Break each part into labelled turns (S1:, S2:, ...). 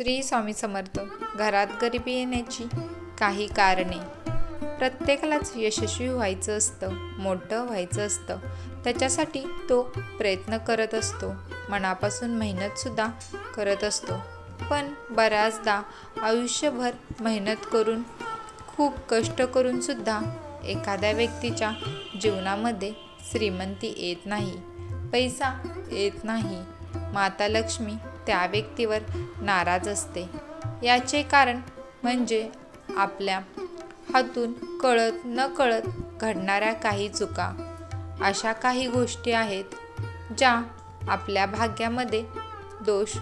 S1: श्री स्वामी समर्थ घरात गरिबी येण्याची काही कारणे. प्रत्येकालाच यशस्वी व्हायचं असतं मोठं व्हायचं असतं. त्याच्यासाठी तो प्रयत्न करत असतो. मनापासून मेहनतसुद्धा करत असतो. पण बऱ्याचदा आयुष्यभर मेहनत करून खूप कष्ट करूनसुद्धा एखाद्या व्यक्तीच्या जीवनामध्ये श्रीमंती येत नाही पैसा येत नाही. माता लक्ष्मी त्या व्यक्तीवर नाराज असते. याचे कारण म्हणजे आपल्या हातून कळत न कळत घडणाऱ्या काही चुका. अशा काही गोष्टी आहेत ज्या आपल्या भाग्यामध्ये दोष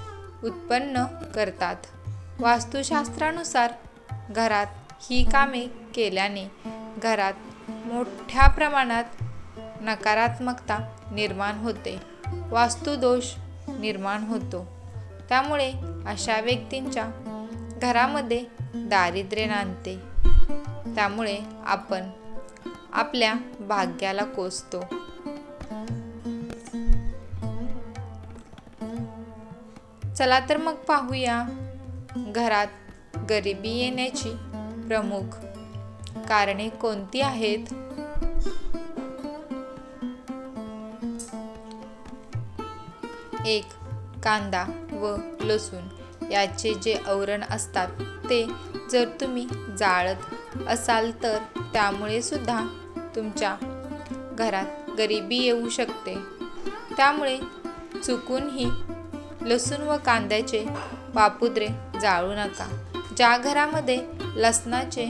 S1: उत्पन्न करतात. वास्तुशास्त्रानुसार घरात ही कामे केल्याने घरात मोठ्या प्रमाणात नकारात्मकता निर्माण होते. वास्तुदोष निर्माण होतो. त्यामुळे अशा व्यक्तींच्या घरामध्ये दारिद्र्य नांदते. त्यामुळे आपण आपल्या भाग्याला कोसतो. चला तर मग पाहूया घरात गरिबी येण्याची प्रमुख कारणे कोणती आहेत? एक कांदा व लसूण याचे जे आवरण असतात ते जर तुम्ही जाळत असाल तर त्यामुळे सुद्धा तुमच्या घरात गरिबी येऊ शकते. त्यामुळे चुकूनही लसूण व कांद्याचे पापुद्रे जाळू नका. ज्या घरामध्ये लसणाचे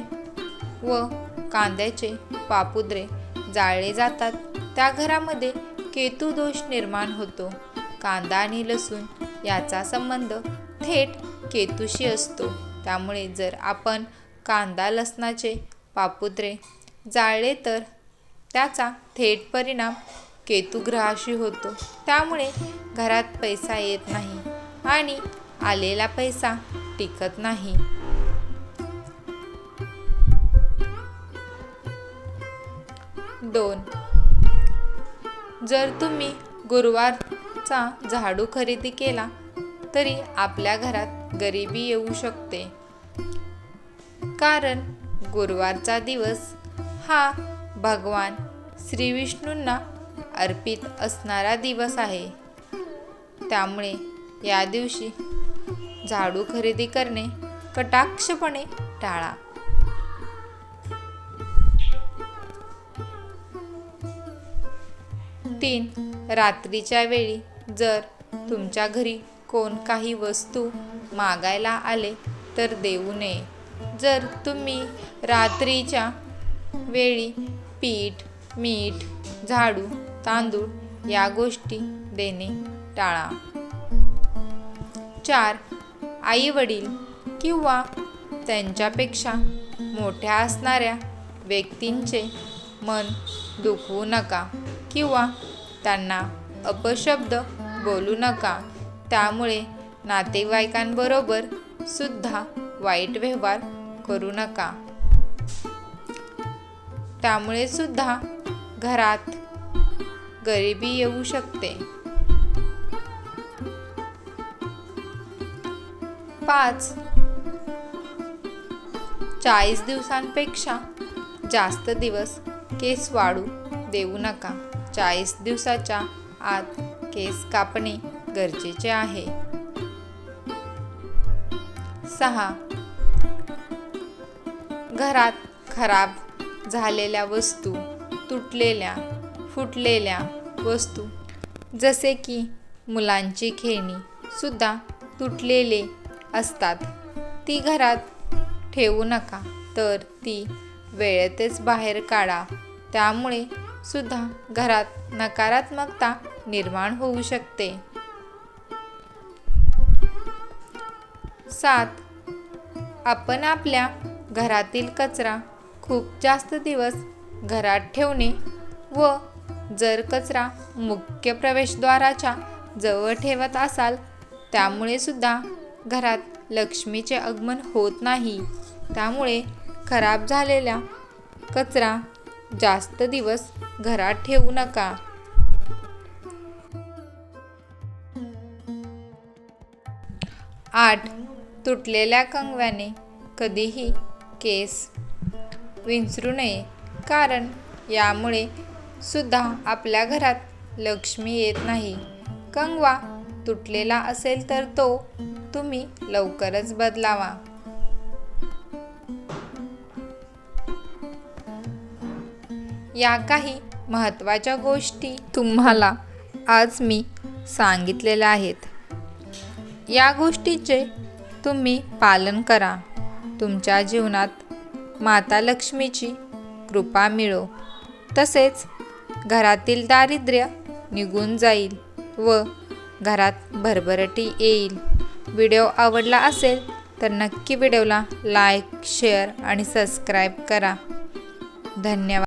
S1: व कांद्याचे पापुद्रे जाळले जातात त्या घरामध्ये केतुदोष निर्माण होतो. कांदा आणि लसूण याचा संबंध थेट केतूशी असतो. त्यामुळे जर आपण कांदा लसणाचे पापुद्रे जाळले तर त्याचा थेट परिणाम केतुग्रहाशी होतो. त्यामुळे घरात पैसा येत नाही आणि आलेला पैसा टिकत नाही. दोन. जर तुम्ही गुरुवार चा झाडू खरेदी केला तरी आपल्या घरात गरिबी येऊ शकते. कारण गुरुवारचा दिवस हा भगवान श्री विष्णूंना अर्पित असणारा दिवस आहे. त्यामुळे या दिवशी झाडू खरेदी करणे कटाक्षपणे टाळा. तीन रात्रीच्या वेळी जर तुमच्या घरी कोण काही वस्तू मागायला आले तर देऊ नये. जर तुम्ही रात्रीच्या वेळी पीठ मीठ झाडू तांदूळ या गोष्टी देणे टाळा. चार आई वडील किंवा त्यांच्यापेक्षा मोठ्या असणाऱ्या व्यक्तींचे मन दुखवू नका किंवा त्यांना अपशब्द बोलू नका. त्यामुळे नातेवाईकांबरोबर सुद्धा वाईट व्यवहार करू नका. त्यामुळे सुद्धा घरात गरिबी येऊ शकते. पाच. चाळीस दिवसांपेक्षा जास्त दिवस केस वाढू देऊ नका. चाळीस दिवसाच्या आत केस कापणे गरजेचे आहे. सहा. घरात खराब झालेल्या वस्तू तुटलेल्या फुटलेल्या वस्तू जसे की मुलांची खेळणी सुद्धा तुटलेले असतात. ती घरात ठेवू नका तर ती वेळेतच बाहेर काढा. त्यामुळे सुद्धा घरात नकारात्मकता निर्माण होऊ शकते. सात. आपण आपल्या घरातील कचरा खूप जास्त दिवस घरात ठेवणे व जर कचरा मुख्य प्रवेशद्वाराच्या जवळ ठेवत असाल त्यामुळे सुद्धा घरात लक्ष्मीचे आगमन होत नाही. त्यामुळे खराब झालेला कचरा जास्त दिवस घरात ठेवू नका. आठ. तुटलेल्या कंगव्याने कधीही केस विंचरू नये कारण यामुळे सुद्धा आपल्या घरात लक्ष्मी येत नाही. कंगवा तुटलेला असेल तर तो तुम्ही लवकरच बदलावा. या काही महत्त्वाच्या गोष्टी तुम्हाला आज मी सांगितलेल्या आहेत. या गोष्टीचे तुम्ही पालन करा. तुमच्या जीवनात माता लक्ष्मीची कृपा मिळो. तसेच घरातील दारिद्र्य निघून जाईल व घरात भरभरटी येईल. व्हिडिओ आवडला असेल तर नक्की व्हिडिओला लाईक शेअर आणि सबस्क्राईब करा. धन्यवाद.